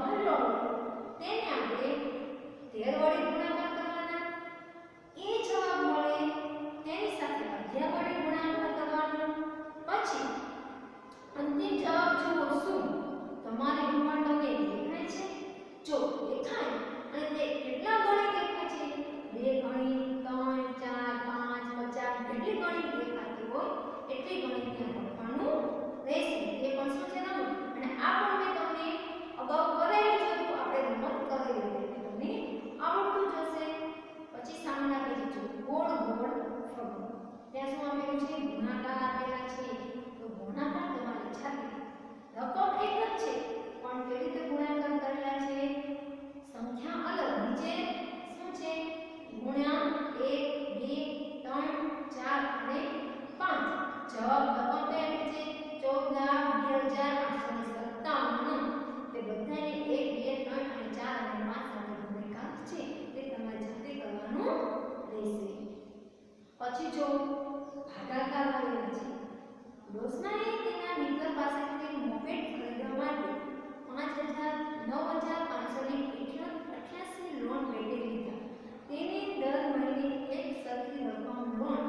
很有名。છે તે તમારે જાતે કરવાનું રહેશે. પછી જો ભાગાકાર કરેલા છે રોશનાએ તેના મિત્ર પાસેથી મોપેટ ખરીદવા માટે પાંચ હજાર, નવ હજાર પાંચસો ને અઠ્યાસી લોન ભેટે લીધા. તેને દર મહિને એક સરખી રકમ લોન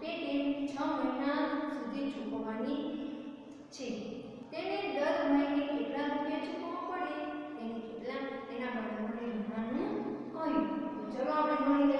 પેટે છ મહિના સુધી ચૂકવવાની છે. તેને દર મહિને કેટલા રૂપિયા மாவட்ட மாநில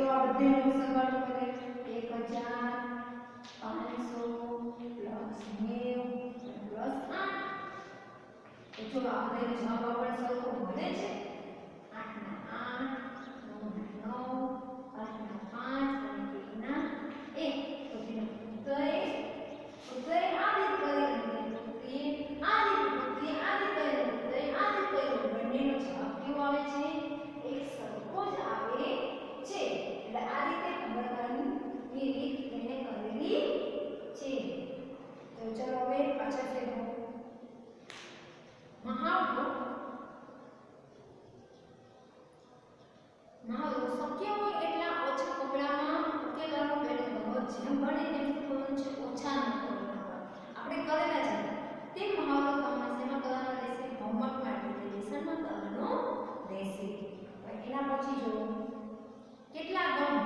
જો આ બધાનો સરવાળો કરીએ 1500 પ્લસ 90 પ્લસ 8 તો જો આ બધાનો જવાબ આપણને સરખો મળે છે. પહોંચી જવું કેટલા ગણ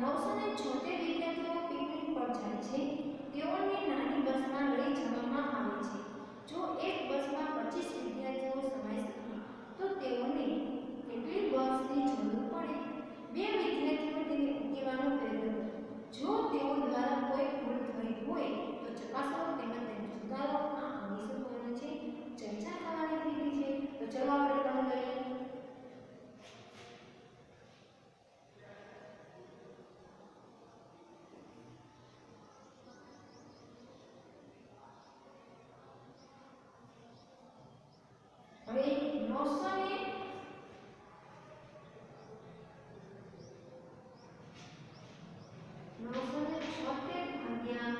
નવસો ને છોતેર વિદ્યાર્થીઓ પિકનિક પર જાય છે. તેઓને નાની બસમાં લઈ જવામાં આવે છે. નવસો ને છોતેર ભાગ્યા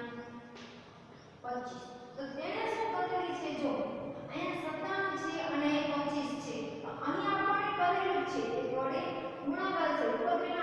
તો તેણે શું કરેલી છે? જો, અહીંયા સત્તાણું છે અને પચીસ છે. અહીં આપણને કરેલું છે. વડે ગુણાકાર છે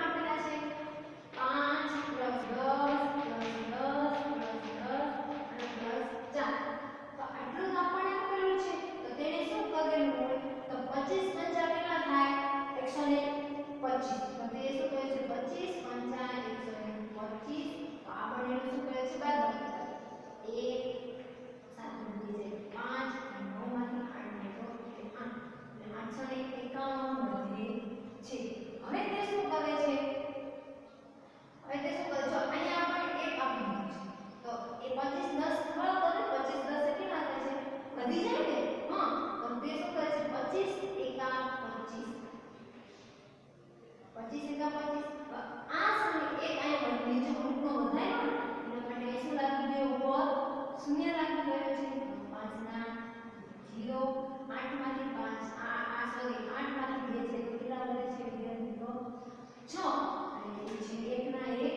છ. અને એકના એક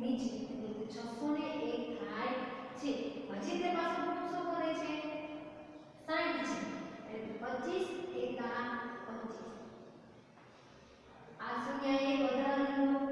નીચે એટલે છસો ને એક થાય છે. પછી તે પાછો ગુણો કરે છે? સાઠ છે. એટલે પચીસ, એકા પચીસ. આ સંખ્યા એક વધારાનું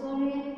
Sorry.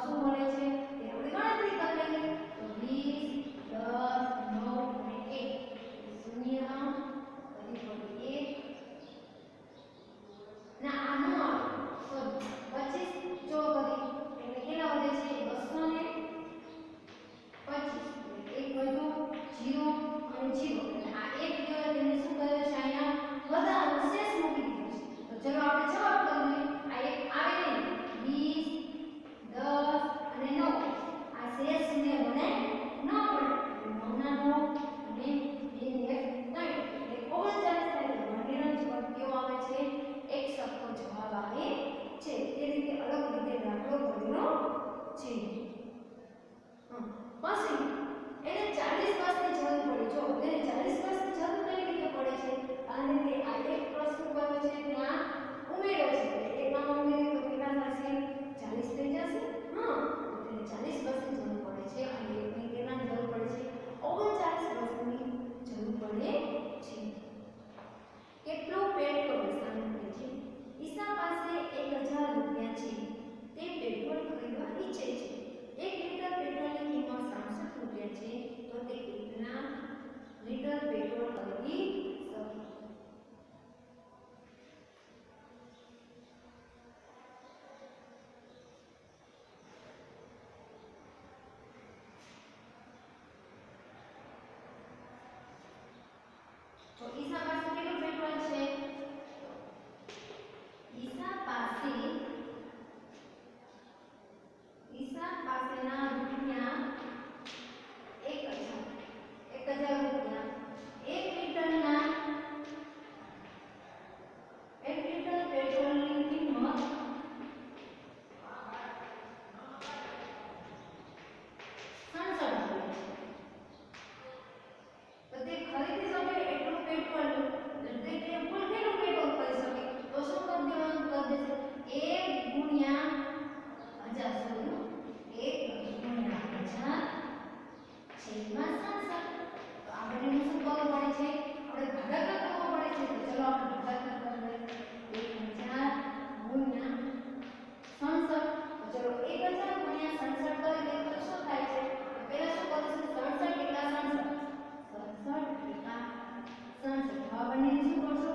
রাসুল বলেছে